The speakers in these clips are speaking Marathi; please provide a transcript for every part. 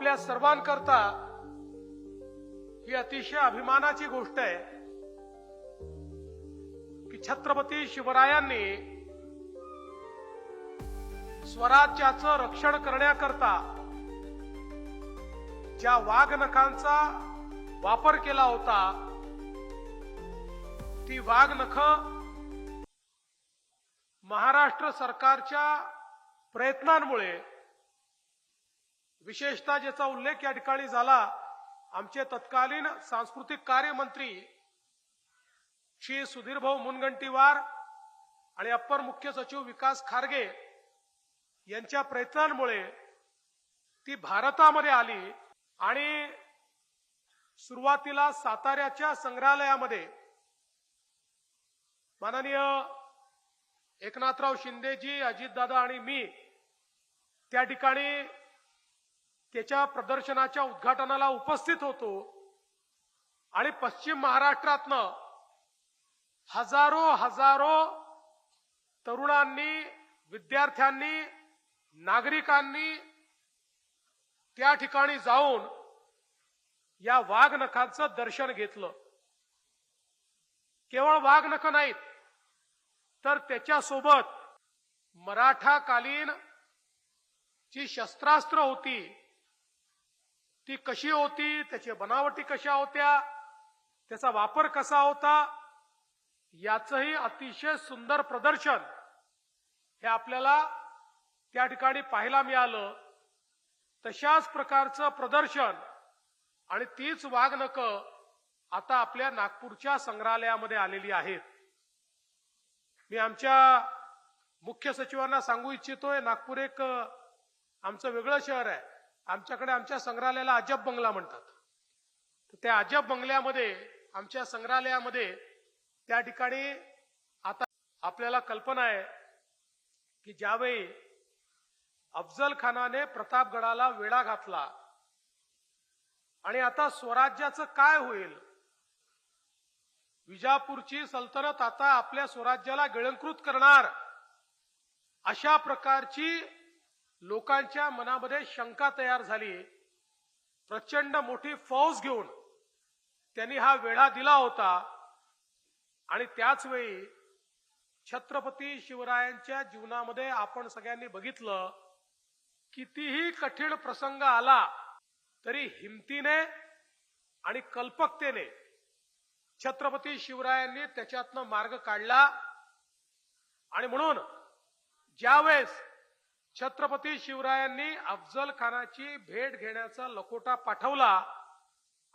आपल्या सर्वांकरता ही अतिशय अभिमानाची गोष्ट आहे की छत्रपती शिवरायांनी स्वराज्याचं रक्षण करण्याकरता ज्या वाघनखांचा वापर केला होता ती वाघनख महाराष्ट्र सरकारच्या प्रयत्नांमुळे विशेषतः ज्याचा उल्लेख या ठिकाणी झाला आमचे तत्कालीन सांस्कृतिक कार्यमंत्री श्री सुधीरभाऊ मुनगंटीवार आणि अप्पर मुख्य सचिव विकास खारगे यांच्या प्रयत्नांमुळे ती भारतामध्ये आली आणि सुरुवातीला साताऱ्याच्या संग्रहालयामध्ये माननीय एकनाथराव शिंदेजी अजितदादा आणि मी त्या ठिकाणी त्याच्या प्रदर्शनाच्या उद्घाटनाला उपस्थित होतो. आणि पश्चिम महाराष्ट्रातनं हजारो हजारो तरुणांनी विद्यार्थ्यांनी नागरिकांनी त्या ठिकाणी जाऊन या वाघनखांचं दर्शन घेतलं. केवळ वाघनख नाहीत तर त्याच्यासोबत मराठाकालीन जी शस्त्रास्त्र होती ती कशी होती त्याची बनावटी कशा होत्या त्याचा वापर कसा होता याचंही अतिशय सुंदर प्रदर्शन हे आपल्याला त्या ठिकाणी पाहायला मिळालं. तशाच प्रकारचं प्रदर्शन आणि तीच वाघनक आता आपल्या नागपूरच्या संग्रहालयामध्ये आलेली आहेत. मी आमच्या मुख्य सचिवांना सांगू इच्छितोय नागपूर एक आमचं वेगळं शहर आहे. आमच्याकडे आमच्या संग्रहालयाला अजब बंगला म्हणतात. त्या अजब बंगल्यामध्ये आमच्या संग्रहालयामध्ये त्या ठिकाणी आता आपल्याला कल्पना आहे की ज्यावेळी अफजल खानाने प्रतापगडाला वेढा घातला आणि आता स्वराज्याचं काय होईल? विजापूरची सल्तनत आता आपल्या स्वराज्याला गिळंकृत करणार अशा प्रकारची लोकांच्या मनामध्ये शंका तयार झाली. प्रचंड मोठी फौज घेऊन त्यांनी हा वेढा दिला होता. आणि त्याच वेळी छत्रपती शिवरायांच्या जीवनामध्ये आपण सगळ्यांनी बघितलं कितीही कठीण प्रसंग आला तरी हिमतीने आणि कल्पकतेने छत्रपती शिवरायांनी त्याच्यातनं मार्ग काढला. आणि म्हणून ज्यावेळेस छत्रपती शिवरायांनी अफजल खानाची भेट घेण्याचा लकोटा पाठवला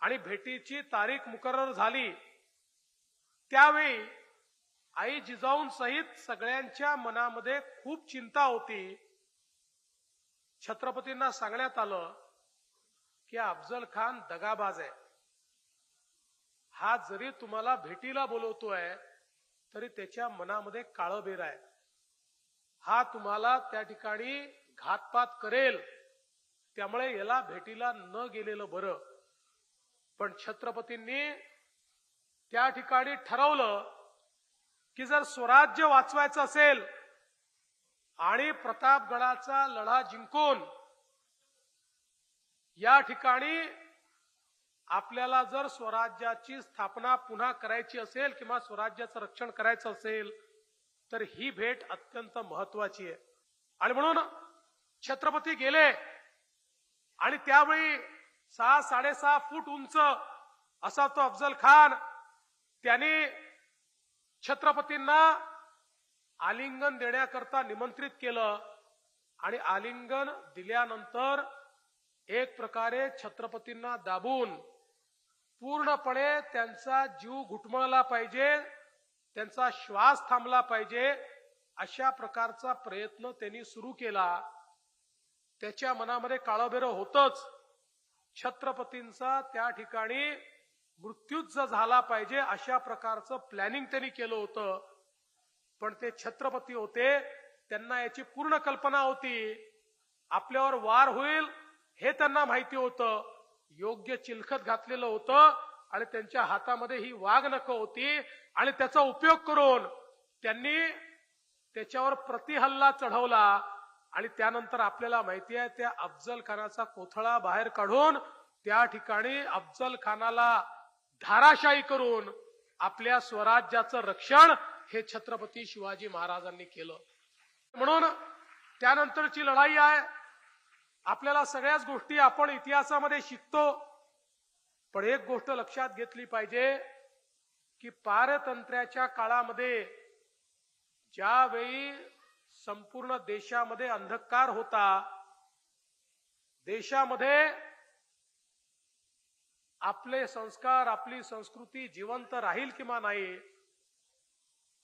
आणि भेटीची तारीख मुकरर झाली. त्यावेळी आई जिजाऊन सहित सगळ्यांच्या मनामध्ये खूप चिंता होती. छत्रपतींना सांगण्यात आलं की अफजल खान दगाबाज आहे. हा जरी तुम्हाला भेटीला बोलवतोय तरी त्याच्या मनामध्ये काळबेर आहे. हा तुम्हाला त्या ठिकाणी घातपात करेल. त्यामुळे याला भेटीला न गेलेलं बरं. पण छत्रपतींनी त्या ठिकाणी ठरवलं की जर स्वराज्य वाचवायचं असेल आणि प्रतापगडाचा लढा जिंकून या ठिकाणी आपल्याला जर स्वराज्याची स्थापना पुन्हा करायची असेल किंवा स्वराज्याचं रक्षण करायचं असेल तर ही भेट अत्यंत महत्वाची आहे. आणि म्हणून छत्रपती गेले आणि त्यावेळी सहा साडेसहा फूट उंच असा तो अफजल खान त्याने छत्रपतींना आलिंगन देण्याकरता निमंत्रित केलं आणि आलिंगन दिल्यानंतर एक प्रकारे छत्रपतींना दाबून पूर्णपणे त्यांचा जीव घुटमळला पाहिजे. त्यांचा श्वास थांबला पाहिजे अशा प्रकारचा प्रयत्न त्यांनी सुरू केला. त्याच्या मनामध्ये काळबेरं होतच. छत्रपतींचा त्या ठिकाणी मृत्यूच झाला पाहिजे अशा प्रकारचं प्लॅनिंग त्यांनी केलं होतं. पण ते छत्रपती होते त्यांना याची पूर्ण कल्पना होती. आपल्यावर वार होईल हे त्यांना माहिती होतं. योग्य चिलखत घातलेलं होतं. आणि त्यांच्या हातामध्ये ही वाघ नख होती आणि त्याचा उपयोग करून त्यांनी त्याच्यावर प्रतिहल्ला चढवला. आणि त्यानंतर आपल्याला माहिती आहे त्या अफजल खानाचा कोथळा बाहेर काढून त्या ठिकाणी अफजल खानाला धाराशाही करून आपल्या स्वराज्याचं रक्षण हे छत्रपती शिवाजी महाराजांनी केलं. म्हणून त्यानंतरची लढाई आहे. आपल्याला सगळ्याच गोष्टी आपण इतिहासामध्ये शिकतो. पण एक गोष्ट लक्षात घेतली पाहिजे की पारतंत्र्याच्या काळामध्ये ज्यावेळी संपूर्ण देशामध्ये अंधकार होता देशामध्ये आपले संस्कार आपली संस्कृती जिवंत राहील किंवा नाही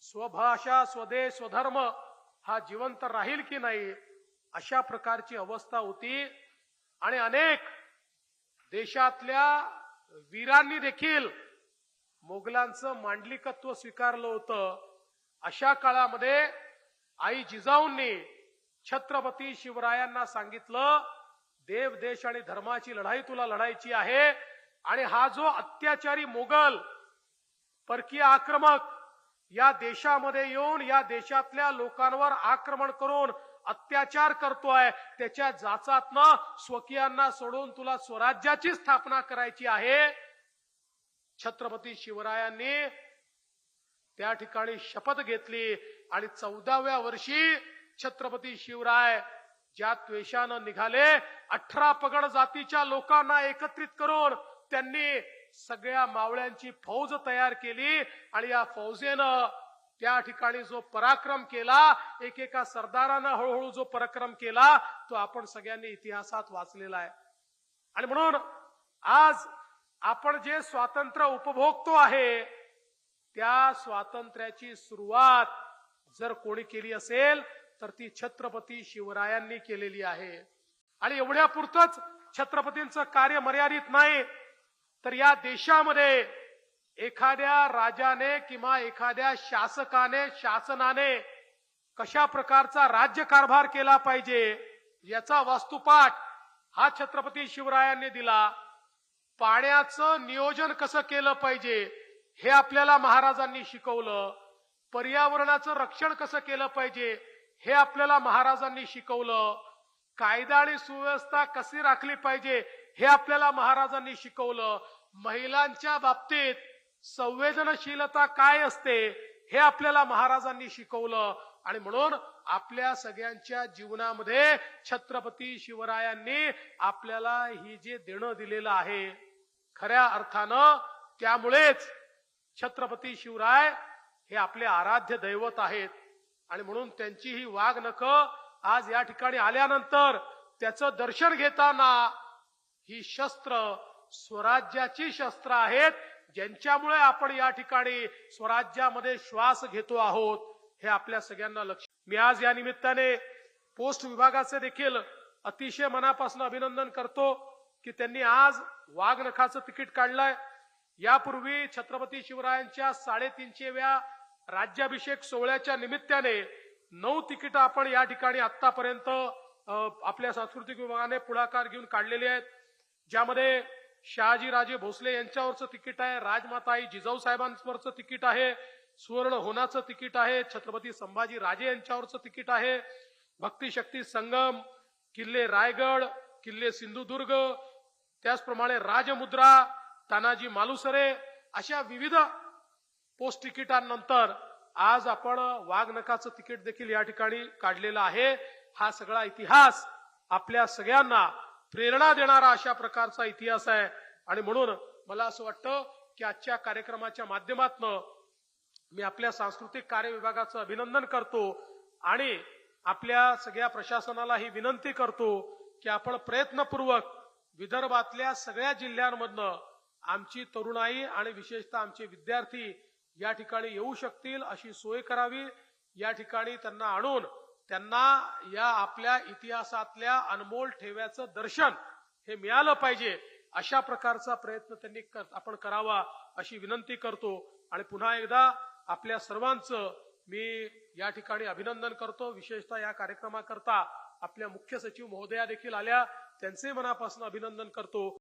स्वभाषा स्वदेश स्वधर्म हा जिवंत राहील की नाही अशा प्रकारची अवस्था होती. आणि अनेक देशातल्या वीरांनी देखील मोगलांचं मांडलिकत्व स्वीकारलं होतं. अशा काळामध्ये आई जिजाऊंनी छत्रपती शिवरायांना सांगितलं देव देश आणि धर्माची लढाई तुला लढायची आहे. आणि हा जो अत्याचारी मोगल परकीय आक्रमक या देशामध्ये येऊन या देशातल्या लोकांवर आक्रमण करून अत्याचार करतोय. त्याच्या जाचातनं स्वकीयांना सोडून तुला स्वराज्याची स्थापना करायची आहे. छत्रपती शिवरायांनी त्या ठिकाणी शपथ घेतली आणि चौदाव्या वर्षी छत्रपती शिवराय ज्या त्वेषानं निघाले अठरा पगड जातीच्या लोकांना एकत्रित करून त्यांनी सगळ्या मावळ्यांची फौज तयार केली आणि या फौजेनं त्या ठिकाणी जो पराक्रम केला एकेका सरदारानं हळूहळू जो पराक्रम केला तो आपण सगळ्यांनी इतिहासात वाचलेला आहे. आणि म्हणून आज आपण जे स्वातंत्र्य उपभोगतो आहे त्या स्वातंत्र्याची सुरुवात जर कोणी केली असेल तर ती छत्रपती शिवरायांनी केलेली आहे. आणि एवढ्या पुरतच छत्रपतींचं कार्य मर्यादित नाही तर या देशामध्ये एखाद्या राजाने किंवा एखाद्या शासकाने शासनाने कशा प्रकारचा राज्यकारभार केला पाहिजे याचा वास्तुपाठ हा छत्रपती शिवरायांनी दिला. पाण्याचं नियोजन कसं केलं पाहिजे हे आपल्याला महाराजांनी शिकवलं. पर्यावरणाचं रक्षण कसं केलं पाहिजे हे आपल्याला महाराजांनी शिकवलं. कायदा आणि सुव्यवस्था कशी राखली पाहिजे हे आपल्याला महाराजांनी शिकवलं. महिलांच्या बाबतीत संवेदनशीलता काय असते हे आपल्याला महाराजांनी शिकवलं. आणि म्हणून आपल्या सगळ्यांच्या जीवनामध्ये छत्रपती शिवरायांनी आपल्याला ही जे देणं दिलेलं आहे खऱ्या अर्थानं त्यामुळेच छत्रपती शिवराय हे आपले आराध्य दैवत आहेत. आणि म्हणून त्यांची ही वाघ नख आज या ठिकाणी आल्यानंतर त्याचं दर्शन घेताना ही शस्त्र स्वराज्याची शस्त्र आहेत ज्यांच्यामुळे आपण या ठिकाणी स्वराज्यामध्ये श्वास घेतो आहोत हे आपल्या सगळ्यांना लक्ष मी आज या निमित्ताने पोस्ट विभागाचे देखील अतिशय मनापासून अभिनंदन करतो की त्यांनी आज वाघनखाचं तिकीट काढलंय. यापूर्वी छत्रपती शिवरायांच्या साडेतीनशेव्या राज्याभिषेक सोहळ्याच्या निमित्ताने नऊ तिकीट आपण या ठिकाणी आतापर्यंत आपल्या सांस्कृतिक विभागाने पुढाकार घेऊन काढलेले आहेत. ज्यामध्ये शहाजीराजे भोसले यांच्यावरचं तिकीट आहे राजमाताई जिजाऊ साहेबांवरचं तिकीट आहे सुवर्ण होनाचं तिकीट आहे छत्रपती संभाजी राजे यांच्यावरचं तिकीट आहे भक्तिशक्ती संगम किल्ले रायगड किल्ले सिंधुदुर्ग त्याचप्रमाणे राजमुद्रा तानाजी मालुसरे अशा विविध पोस्ट तिकिटांनंतर आज आपण वाघनकाचं तिकीट देखील या ठिकाणी काढलेलं आहे. हा सगळा इतिहास आपल्या सगळ्यांना प्रेरणा देणारा अशा प्रकारचा इतिहास आहे. आणि म्हणून मला असं वाटतं की आजच्या कार्यक्रमाच्या माध्यमातून मी आपल्या सांस्कृतिक कार्य विभागाचं अभिनंदन करतो आणि आपल्या सगळ्या प्रशासनाला ही विनंती करतो की आपण प्रयत्नपूर्वक विदर्भातल्या सगळ्या जिल्ह्यांमधनं आमची तरुणाई आणि विशेषतः आमचे विद्यार्थी या ठिकाणी येऊ शकतील अशी सोय करावी. या ठिकाणी त्यांना आणून त्यांना या आपल्या इतिहासातल्या अनमोल ठेव्याचं दर्शन हे मिळालं पाहिजे अशा प्रकारचा प्रयत्न त्यांनी आपण करावा अशी विनंती करतो. आणि पुन्हा एकदा आपल्या सर्वांचं मी या ठिकाणी अभिनंदन करतो. विशेषतः या कार्यक्रमाकरता आपल्या मुख्य सचिव महोदया देखील आल्या. त्यांचे मनापासून अभिनंदन करतो.